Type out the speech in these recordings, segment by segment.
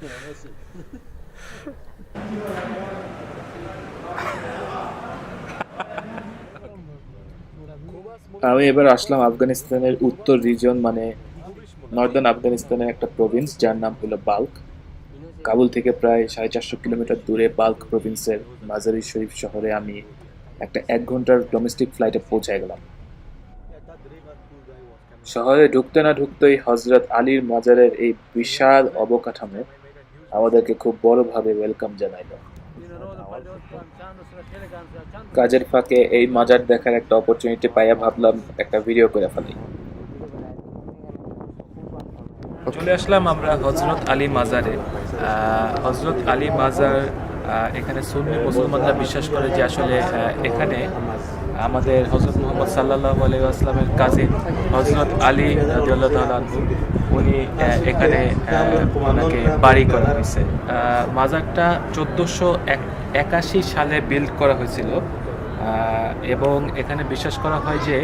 আমি এবার আসলাম আফগানিস্তানের উত্তর রিজন মানে নর্দার্ন আফগানিস্তানের একটা প্রভিন্স যার নাম হলো বাল্ক কাবুল থেকে প্রায় সাড়ে চারশো কিলোমিটার দূরে বাল্ক প্রভিন্সের মাজারি শরীফ শহরে আমি একটা এক ঘণ্টার ডোমেস্টিক ফ্লাইটে পৌঁছে গেলাম। শহরে ঢুকতে না ঢুকতেই হজরত আলীর মাজারের এই বিশাল অবকাঠামো আমাদেরকে খুব বড়ভাবে ওয়েলকাম জানাইল। কাজের ফাঁকে এই মাজার দেখার একটা অপরচুনিটি পাইয়া ভাবলাম একটা ভিডিও করে ফেলি। চলে আসলাম আমরা হজরত আলী মাজারে। হজরত আলী মাজার এখানে সুন্নি মুসলমানরা বিশ্বাস করে যে আসলে এখানে আমাদের হজরত মোহাম্মদ সাল্লাহ আলাইসলামের কাছে হজরত আলী রাজিউল্লাহ তালু উনি এখানে ওনাকে বাড়ি করা হয়েছে। মাজারটা চোদ্দোশো একাশি সালে বিল্ড করা হয়েছিল। এবং এখানে বিশ্বাস করা হয় যে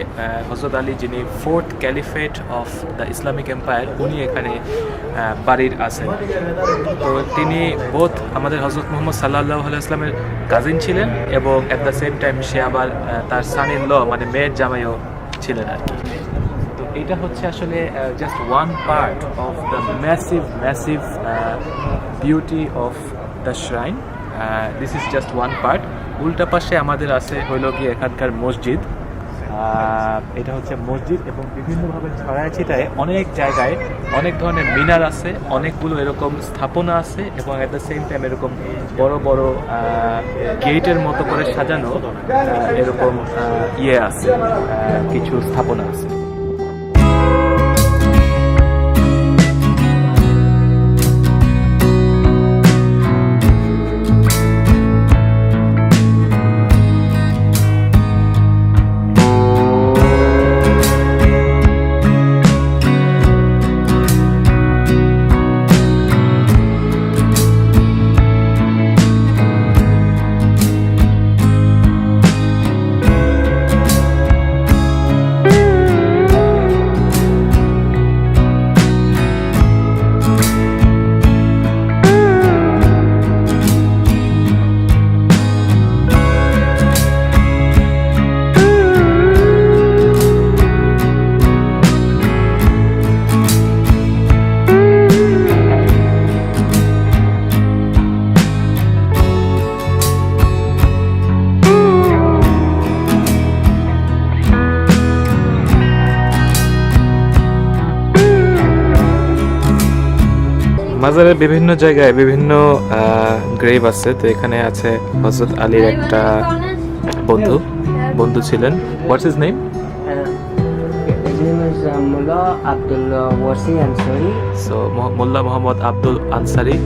হজরত আলী যিনি fourth caliphate of the Islamic empire, উনি এখানে বাড়ির আছেন। তো তিনি বোধ আমাদের হজরত মোহাম্মদ সাল্লাহ ইসলামের কাজিন ছিলেন এবং অ্যাট দ্য সেম টাইম সে আবার তার সান ইন ল মানে মেয়ের জামাইও ছিলেন আর কি। তো এটা হচ্ছে আসলে just one part of the massive massive beauty of the shrine this is just one part উল্টা পাশে আমাদের আছে হইল গিয়ে এখানকার মসজিদ। এটা হচ্ছে মসজিদ এবং বিভিন্নভাবে ছড়ায় ছিটায় অনেক জায়গায় অনেক ধরনের মিনার আছে, অনেকগুলো এরকম স্থাপনা আছে এবং অ্যাট দ্য সেম টাইম এরকম বড় বড় গেটের মতো করে সাজানো এরকম ইয়ে আছে কিছু স্থাপনা আছে। মাজারের বিভিন্ন জায়গায় বিভিন্ন গ্রেভ আছে। তো এখানে আছে হজরত আলীর একটা বন্ধু। বন্ধু ছিলেন। What's is name Molla Mohammad Abdul Ansari.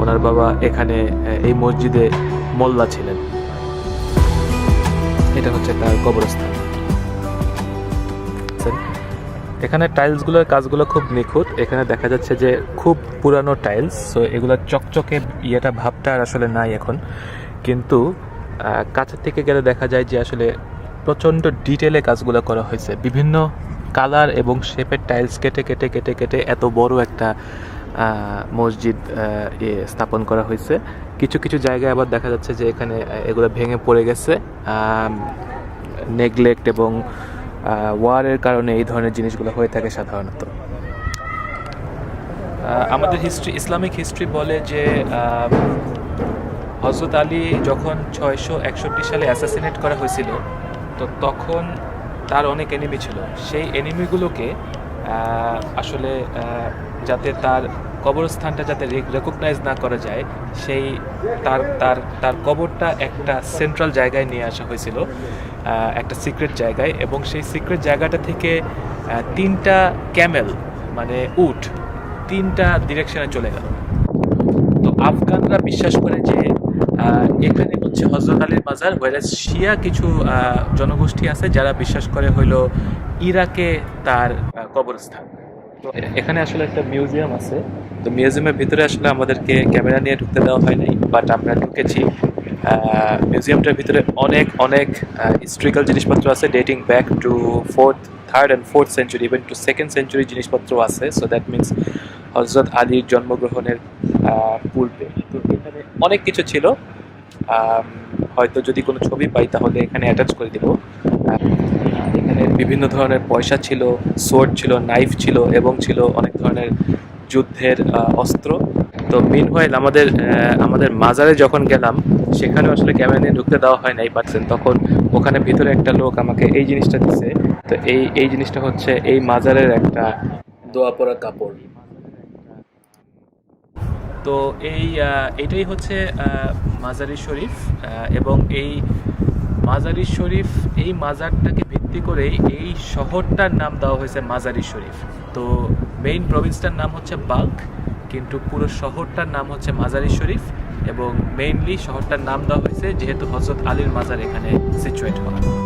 ওনার বাবা এখানে এই মসজিদে মোল্লা ছিলেন। এটা হচ্ছে তার কবরস্থান। এখানে টাইলসগুলোর কাজগুলো খুব নিখুঁত। এখানে দেখা যাচ্ছে যে খুব পুরানো টাইলস সো এগুলো চকচকে ইয়েটা ভাবটা আর আসলে নাই এখন। কিন্তু কাছের থেকে গেলে দেখা যায় যে আসলে প্রচণ্ড ডিটেলে কাজগুলো করা হয়েছে। বিভিন্ন কালার এবং শেপের টাইলস কেটে কেটে কেটে কেটে এত বড় একটা মসজিদ স্থাপন করা হয়েছে। কিছু কিছু জায়গায় আবার দেখা যাচ্ছে যে এখানে এগুলো ভেঙে পড়ে গেছে। নেগলেক্ট এবং ওয়ারের কারণে এই ধরনের জিনিসগুলো হয়ে থাকে সাধারণত। আমাদের হিস্ট্রি ইসলামিক হিস্ট্রি বলে যে হজরত আলী যখন ছয়শো একষট্টি সালে অ্যাসাসিনেট করা হয়েছিল, তো তখন তার অনেক এনিমি ছিল। সেই এনিমিগুলোকে আসলে যাতে তার কবরস্থানটা যাতে রেকগনাইজ না করা যায়, সেই তার তার তার কবরটা একটা সেন্ট্রাল জায়গায় নিয়ে আসা হয়েছিল একটা সিক্রেট জায়গায় এবং সেই সিক্রেট জায়গাটা থেকে তিনটা ক্যামেল মানে উট, তিনটা ডিরেকশনে চলে গেল। তো আফগানরা বিশ্বাস করে যে এখানে হচ্ছে হজরত আলীর মাজার ওয়ারাস শিয়া কিছু জনগোষ্ঠী আছে যারা বিশ্বাস করে হইল ইরাকে তার কবরস্থান। এখানে আসলে একটা মিউজিয়াম আছে। তো মিউজিয়ামের ভিতরে আসলে আমাদেরকে ক্যামেরা নিয়ে ঢুকতে দেওয়া হয় নাই বাট আমরা ঢুকেছি। মিউজিয়ামটার ভিতরে অনেক অনেক হিস্ট্রিক্যাল জিনিসপত্র আছে dating back to fourth third and fourth century even to second century জিনিসপত্র আছে। সো দ্যাট মিনস হজরত আলীর জন্মগ্রহণের পূর্বে। তো এখানে অনেক কিছু ছিল। হয়তো যদি কোনো ছবি পাই তাহলে এখানে অ্যাটাচ করে দিব। এখানে বিভিন্ন ধরনের পয়সা ছিল সোর্ড ছিল নাইফ ছিল এবং ছিল অনেক ধরনের যুদ্ধের অস্ত্র। তো মিন আমাদের আমাদের মাজারে যখন গেলাম সেখানে আসলে ক্যামেরা নিয়ে ঢুকতে দেওয়া হয় নাই পারছেন তখন ওখানে ভিতরে একটা লোক আমাকে এই জিনিসটা দিছে। তো এই এই জিনিসটা হচ্ছে এই মাজারের একটা দোয়া পড়া কাপড়। তো এই এটাই হচ্ছে মাজারি শরীফ এবং এই মাজারি শরীফ, এই মাজারটাকে ভিত্তি করেই এই শহরটার নাম দেওয়া হয়েছে মাজারি শরীফ। তো মেইন প্রভিন্সটার নাম হচ্ছে বাঘ কিন্তু পুরো শহরটার নাম হচ্ছে মাজারি শরীফ এবং মেইনলি শহরটার নাম দেওয়া হয়েছে যেহেতু হজরত আলীর মাজার এখানে সিচুয়েট হওয়া